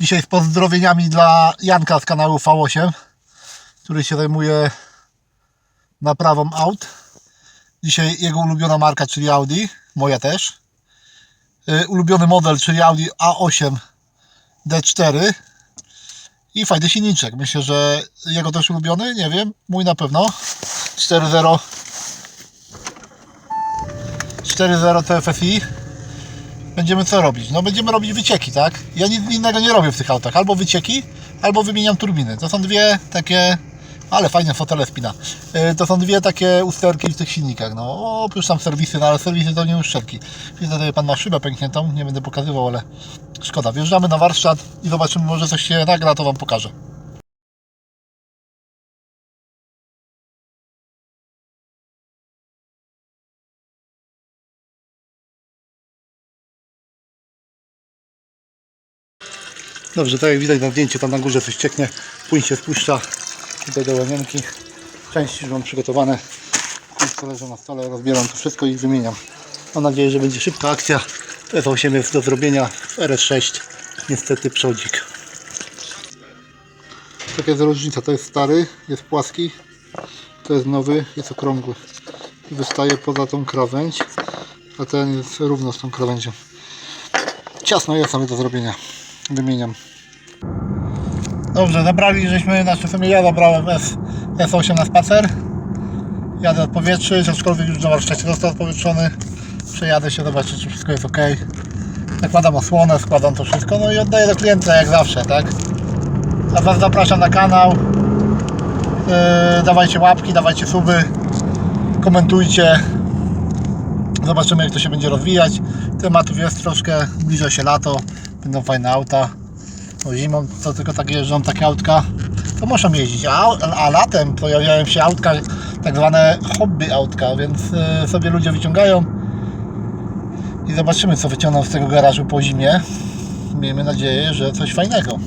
Dzisiaj z pozdrowieniami dla Janka z kanału V8, który się zajmuje naprawą aut. Dzisiaj jego ulubiona marka, czyli Audi, moja też. Y, Ulubiony model, czyli Audi A8 D4 i fajny silniczek. Myślę, że jego też ulubiony, nie wiem, mój na pewno. 4.0 4.0 TFSI będziemy co robić? No będziemy robić wycieki, tak? Ja nic innego nie robię w tych autach. Albo wycieki, albo wymieniam turbiny. To są dwie takie... Ale fajne fotele spina. Yy, To są dwie takie usterki w tych silnikach. No oprócz tam serwisy, no ale serwisy to nie uszczelki. Widzę, tutaj pan ma szybę pękniętą, nie będę pokazywał, ale szkoda. Wjeżdżamy na warsztat i zobaczymy, może coś się nagra, to wam pokażę. Dobrze, tak jak widać na zdjęciu, tam na górze coś cieknie, płyn się spuszcza tutaj do łazienki. Części już mam przygotowane, Kurtki leżą na stole, rozbieram to wszystko i wymieniam. Mam nadzieję, że będzie szybka akcja. F8 jest do zrobienia, RS6 niestety przodzik. Taka jest różnica, to jest stary, jest płaski, to jest nowy, jest okrągły. I wystaje poza tą krawędź, a ten jest równo z tą krawędzią. Ciasno jest, ale do zrobienia. Wymieniam. Dobrze, zabrali żeśmy, znaczy w sumie ja zabrałem S, S8 na spacer. Jadę odpowietrzyć, aczkolwiek już na warsztacie został odpowietrzony. Przejadę się, zobaczyć czy wszystko jest ok. Nakładam osłonę, składam to wszystko, no i oddaję do klienta jak zawsze, tak? A Was zapraszam na kanał. Yy, dawajcie łapki, dawajcie suby, komentujcie. Zobaczymy jak to się będzie rozwijać. Tematów jest troszkę, zbliża się lato, będą fajne auta. Bo zimą to tylko tak jeżdżą takie autka, to muszą jeździć. A, a latem pojawiają się autka, tak zwane hobby autka, więc y, sobie ludzie wyciągają i zobaczymy co wyciągną z tego garażu po zimie. Miejmy nadzieję, że coś fajnego.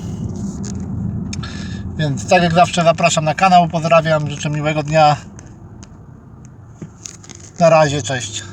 Więc tak jak zawsze zapraszam na kanał, pozdrawiam, życzę miłego dnia. Na razie, cześć.